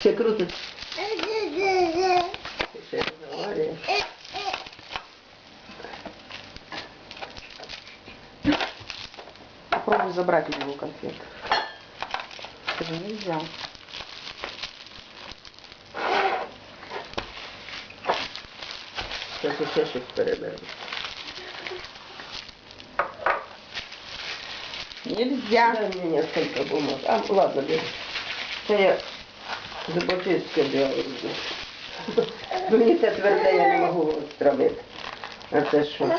Ще розговорює. Попробуй забрать у него конфет. Это же нельзя. Зараз ще щось переберемо. Нельзя. Дай мне несколько бумаг. А, ладно, бери. Це я зубочистки делаю. Мені це тверде, я не можу зробити. А це що?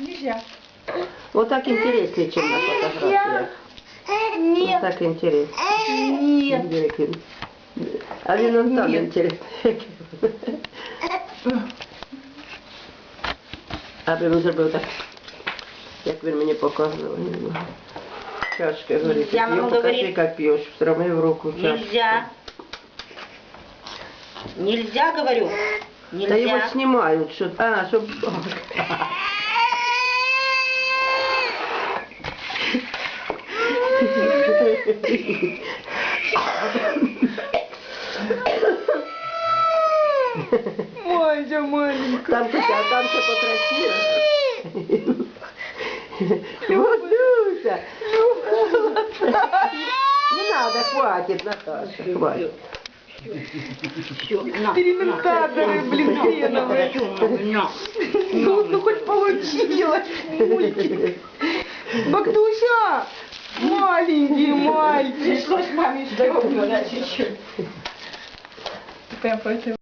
Нельзя. Вот так интереснее, чем на фотографиях. Вот так интересно. Нет. А він он там Ні. інтересний. Аби він зробив так, як він мені показував. не можу. Чашка говорить, Нельзя, п'ю, мама покажи, говорит. як п'єш. Встромив руку в чашку. Нельзя. Нельзя, говорю. Та його Нельзя. знімають, що... А, щоб... Мanja маленькая. Там таке, а там ще покрасиво. Люся! Не надо, хватит, Наташа, хватит. Экспериментаторы, блин, хреновые. Ну, ну хоть получилось. Мультик. Богдуся! Маленький мальчик. Пришлось маме чуть-чуть. Такая против.